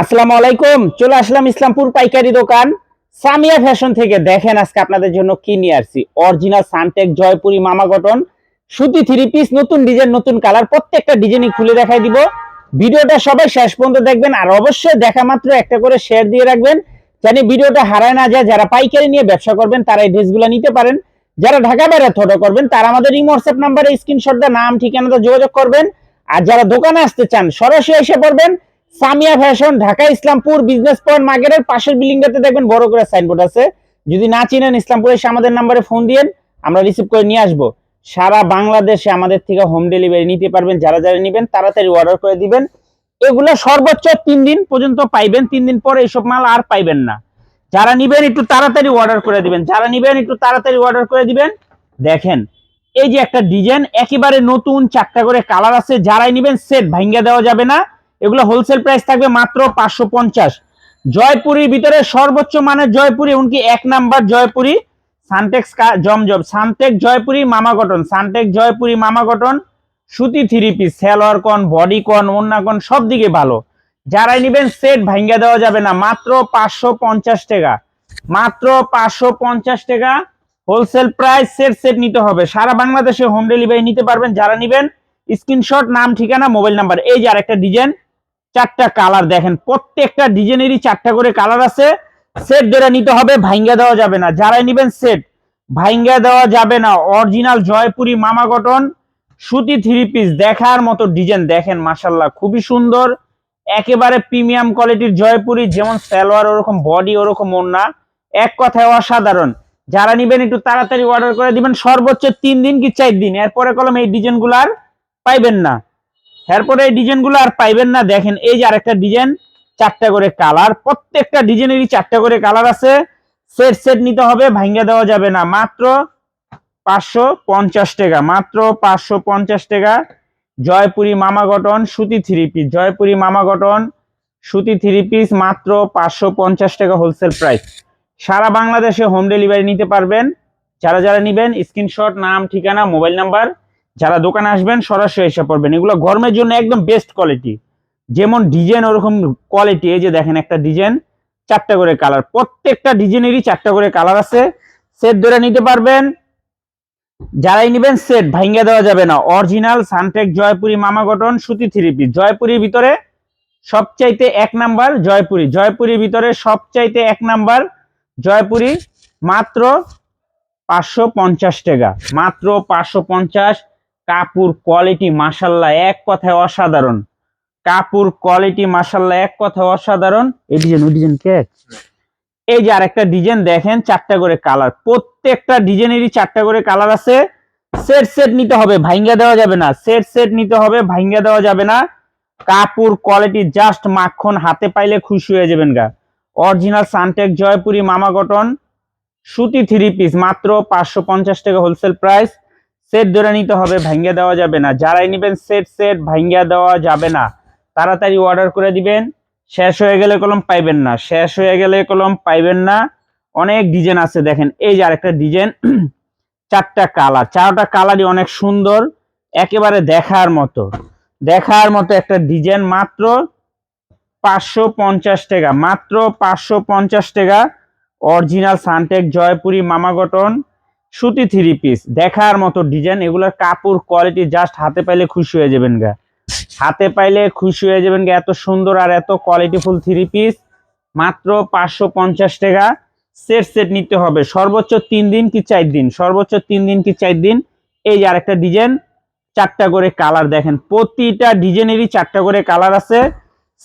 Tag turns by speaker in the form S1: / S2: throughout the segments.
S1: আসসালামু আলাইকুম, চলে আসলাম ইসলামপুর পাইকারি দোকান। সামিয়া ফ্যাশন থেকে দেখেন আজকে আপনাদের জন্য কি নিয়ে আসছি। অরিজিনাল সানটেক জয়পুরি মামা গঠন সুতি থ্রি পিস, নতুন ডিজাইন, নতুন কালার, প্রত্যেকটা ডিজাইনই খুলে দেখাই দিব। ভিডিওটা সবাই শেষ পর্যন্ত দেখবেন আর অবশ্যই দেখা মাত্র একটা করে শেয়ার দিয়ে রাখবেন। জানি ভিডিওটা হারায় না যায়, যারা পাইকারি নিয়ে ব্যবসা করবেন, তারা এই ড্রেসগুলো নিতে পারেন। যারা ঢাকা বাইরে থটো করবেন, তারা আমাদের এই হোয়াটসঅ্যাপ নাম্বারে স্ক্রিনশট দিয়ে নাম, ঠিকানাতে যোগাযোগ করবেন। আর যারা দোকানে আসতে চান, সরাসরি এসে পড়বেন। Samia fashion, Dhaka, Islampur, business point মার্কেটের পাশের বিল্ডিংটাতে দেখবেন বড় করে সাইনবোর্ড আছে। যদি না চিনেন ইসলামপুরে, এসে আমাদের নাম্বারে ফোন দিয়েন, আমরা রিসিভ করে নিয়ে আসব। সারা বাংলাদেশে আমাদের থেকে হোম ডেলিভারি নিতে পারবেন, যারা যারা নেবেন, তাড়াতাড়ি অর্ডার করে দিবেন। এগুলো সর্বোচ্চ তিন দিন পর্যন্ত পাইবেন, তিন দিন পরে এইসব মাল আর পাইবেন না। যারা নিবেন, একটু তাড়াতাড়ি অর্ডার করে দিবেন। যারা নিবেন, একটু তাড়াতাড়ি অর্ডার করে দিবেন। দেখেন, এই যে একটা ডিজাইন, একেবারে নতুন, চারটা করে কালার আছে। যারাই নিবেন সেট ভাঙ্গা দেওয়া যাবে না। এগুলো হোলসেল প্রাইস থাকবে মাত্র পাঁচশো পঞ্চাশ। জয়পুরীর ভিতরে সর্বোচ্চ মানের জয়পুরি, এমনকি এক নাম্বার জয়পুরি সানটেক্স জমজম। সানটেক জয়পুরি, মামা কটন। সানটেক জয়পুরি, মামা কটন, সুতি থ্রি পিস সেলোয়ার কন বডি কন কন সব দিকে ভালো। যারাই নিবেন সেট ভাঙ্গা দেওয়া যাবে না, মাত্র পাঁচশো পঞ্চাশ টাকা। মাত্র পাঁচশো পঞ্চাশ টাকা হোলসেল প্রাইস সেট সেট নিতে হবে। সারা বাংলাদেশে হোম ডেলিভারি নিতে পারবেন। যারা নিবেন স্ক্রিনশট নাম, ঠিকানা মোবাইল নাম্বার এই যে আরেকটা ডিজাইন চারটা কালার দেখেন। প্রত্যেকটা ডিজাইনেরই চারটা করে কালার আছে। সেট ধরে নিতে হবে ভাইঙ্গা দেওয়া যাবে না। যারাই নিবেন সেট ভাইঙ্গা দেওয়া যাবে না। অরিজিনাল জয়পুরি মামা কটন সুতি থ্রি পিস দেখার মতো ডিজাইন দেখেন মাসাল্লাহ খুবই সুন্দর। একেবারে প্রিমিয়াম কোয়ালিটির জয়পুরি, যেমন সালোয়ার ওরকম বডি ওরকম ওড়না এক কথায় অসাধারণ। যারা নিবেন, একটু তাড়াতাড়ি অর্ডার করে দিবেন। সর্বোচ্চ তিন দিন কি চার দিন? এরপরে কলম এই ডিজাইনগুলো আর পাইবেন না। এরপরে এই ডিজাইনগুলো আর পাইবেন না। দেখেন, এই যে আরেকটা ডিজাইন চারটা করে কালার প্রত্যেকটা ডিজাইনেরই চারটা করে কালার আছে। সেট সেট নিতে হবে, ভাঙ্গা দেওয়া যাবে না। মাত্র পাঁচশো পঞ্চাশ টাকা, মাত্র পাঁচশো পঞ্চাশ টাকা। জয়পুরি মামা গঠন, সুতি থ্রি পিস জয়পুরি মামা গঠন, সুতি থ্রি পিস মাত্র পাঁচশো পঞ্চাশ টাকা হোলসেল প্রাইস সারা বাংলাদেশে হোম ডেলিভারি নিতে পারবেন। যারা যারা নিবেন স্ক্রিনশট নাম, ঠিকানা মোবাইল নাম্বার যারা দোকানে আসবেন, সরাসরি এসে পড়বেন। এগুলো গরমের জন্য একদম বেস্ট কোয়ালিটি যেমন ডিজাইন ওরকম কোয়ালিটি এই যে দেখেন একটা ডিজাইন চারটা করে কালার প্রত্যেকটা ডিজাইনেরই চারটা করে কালার আছে। সেট ধরে নিতে পারবেন। যারাই নিবেন সেট ভাঙ্গা দেওয়া যাবে না। অরিজিনাল সানটেক জয়পুরি মামা গঠন সুতি থ্রি পিস জয়পুরির ভিতরে সবচাইতে এক নাম্বার জয়পুরি জয়পুরির ভিতরে সবচাইতে এক নাম্বার জয়পুরি মাত্র পাঁচশো পঞ্চাশ টাকা। মাত্র পাঁচশো পঞ্চাশ কাপুর কোয়ালিটি মাসাল্লাহ এক কথায় অসাধারণ। কাপুর কোয়ালিটি মাসাল্লাহ এক কথায় অসাধারণ। এই ডিজাইন ওই ডিজাইন কে? এই যে আরেকটা ডিজাইন দেখেন, চারটা করে কালার প্রত্যেকটা ডিজাইনেরই চারটা করে কালার আছে। সেট সেট নিতে হবে, ভাইঙ্গা দেওয়া যাবে না। সেট সেট নিতে হবে, ভাইঙ্গা দেওয়া যাবে না। কাপুর কোয়ালিটি জাস্ট মাখন হাতে পাইলে খুশি হয়ে যাবেন গা। অরিজিনাল সানটেক জয়পুরি মামা কটন সুতি থ্রি পিস মাত্র পাঁচশো পঞ্চাশ টাকা হোলসেল প্রাইস সেট ধরে নিতে হবে ভাঙ্গা দেওয়া যাবে না। যারাই নেবেন সেট সেট ভাঙ্গা দেওয়া যাবে না। তাড়াতাড়ি অর্ডার করে দিবেন। শেষ হয়ে গেলে কলম পাইবেন না। শেষ হয়ে গেলে কলম পাইবেন না। অনেক ডিজাইন আছে, দেখেন। এই যে আরেকটা ডিজাইন চারটা কালার চারটা কালারই অনেক সুন্দর, একেবারে দেখার মতো। দেখার মতো একটা ডিজাইন মাত্র পাঁচশো পঞ্চাশ টাকা। মাত্র পাঁচশো পঞ্চাশ টাকা। অরিজিনাল সানটেক জয়পুরি মামা গঠন সুতি থ্রি পিস দেখার মতো ডিজাইন এগুলোর কাপড় কোয়ালিটি জাস্ট হাতে পাইলে খুশি হয়ে যাবেন গা। হাতে পাইলে খুশি হয়ে যাবেন গা, এত সুন্দর আর এত কোয়ালিটিফুল থ্রি পিস মাত্র পাঁচশো পঞ্চাশ টাকা। সেট সেট নিতে হবে। সর্বোচ্চ তিন দিন কি চার দিন? সর্বোচ্চ তিন দিন কি চার দিন? এই যে আরেকটা ডিজাইন চারটা করে কালার দেখেন। প্রতিটা ডিজাইনেরই চারটা করে কালার আছে।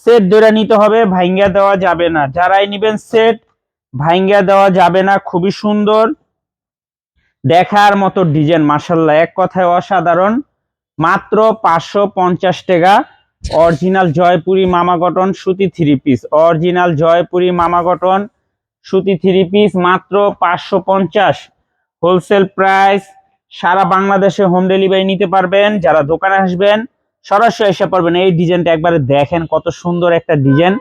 S1: সেট ধরে নিতে হবে, ভাইঙ্গা দেওয়া যাবে না। যারাই নিবেন সেট ভাইঙ্গা দেওয়া যাবে না। খুবই সুন্দর। দেখার মতো ডিজাইন মাসাল্লাহ এক কথায় অসাধারণ। মাত্র পাঁচশো পঞ্চাশ টাকা। অরিজিনাল জয়পুরি মামা গঠন সুতি থ্রি পিস। অরিজিনাল জয়পুরি মামা গঠন সুতি থ্রি পিস মাত্র পাঁচশো পঞ্চাশ। হোলসেল প্রাইস সারা বাংলাদেশে হোম ডেলিভারি নিতে পারবেন। যারা দোকানে আসবেন, সরাসরি এসে পারবেন এই ডিজাইনটা একবারে দেখেন কত সুন্দর একটা ডিজাইন।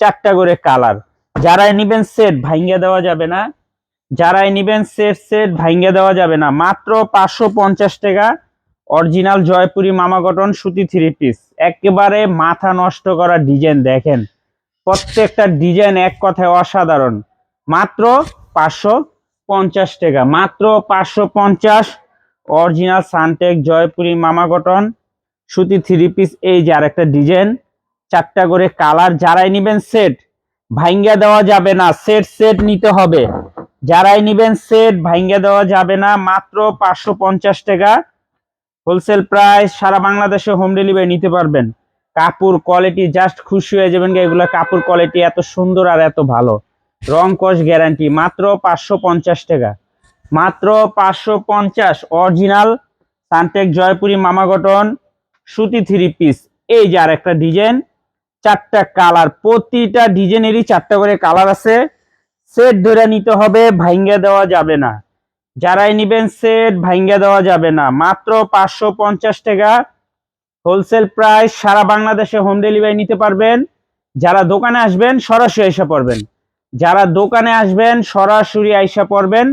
S1: চারটা করে কালার। যারাই নিবেন সেট ভাঙ্গা দেওয়া যাবে না। যারাই নিবেন সেট সেট ভাঙ্গা দেওয়া যাবে না। মাত্র পাঁচশো পঞ্চাশ টাকা অরিজিনাল জয়পুরি মামা গঠন সুতি থ্রি পিস একেবারে মাথা নষ্ট করা ডিজাইন দেখেন। প্রত্যেকটা ডিজাইন এক কথায় অসাধারণ। মাত্র পাঁচশো পঞ্চাশ টাকা। মাত্র পাঁচশো পঞ্চাশ অরিজিনাল সানটেক জয়পুরি মামা কটন সুতি থ্রি পিস এই যে আরেকটা ডিজাইন চারটা করে কালার যারাই নিবেন সেট ভাঙ্গা দেওয়া যাবে না। সেট সেট নিতে হবে। যারাই নিবেন সেট ভাঙ্গা দেওয়া যাবে না, মাত্র পাঁচশো পঞ্চাশ টাকা। হোলসেল প্রাইস সারা বাংলাদেশে হোম ডেলিভারি নিতে পারবেন। কাপড় কোয়ালিটি জাস্ট খুশি হয়ে যাবেন এগুলো কাপড় কোয়ালিটি এত সুন্দর আর এত ভালো। রং কস গ্যারান্টি, মাত্র পাঁচশো পঞ্চাশ টাকা। মাত্র পাঁচশো পঞ্চাশ, অরিজিনাল সানটেক জয়পুরি মামা কটন, সুতি থ্রি পিস। এই যে আর একটা ডিজাইন, চারটা কালার, প্রতিটা ডিজাইনেরই চারটা করে কালার আছে। সেট ধরে নিতে হবে, ভাঙ্গা দেওয়া যাবে না। যারাই নিবেন সেট ভাঙ্গা দেওয়া যাবে না। মাত্র পাঁচশো পঞ্চাশ টাকা হোলসেল প্রাইস সারা বাংলাদেশে হোম ডেলিভারি নিতে পারবেন। যারা দোকানে আসবেন, সরাসরি আইসা পড়বেন। যারা দোকানে আসবেন, সরাসরি আইসা পড়বেন।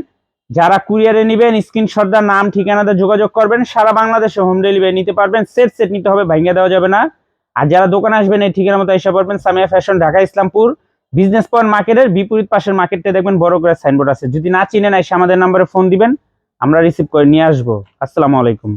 S1: যারা কুরিয়ারে নেবেন স্ক্রিনশটদার নাম, ঠিকানাতে যোগাযোগ করবেন। সারা বাংলাদেশে হোম ডেলিভারি নিতে পারবেন। সেট সেট নিতে হবে, ভাঙ্গা দেওয়া যাবে না। আর যারা দোকানে আসবেন, এই ঠিকানা মতো এসে পড়বেন। Samia fashion, Dhaka, Islampur. Business point মার্কেটের বিপরীত পাশের মার্কেটে দেখবেন বড় করে সাইনবোর্ড আছে। যদি না চিনে নাই, সে আমাদের নাম্বারে ফোন দিবেন, আমরা রিসিভ করে নিয়ে আসব। আসসালামু আলাইকুম।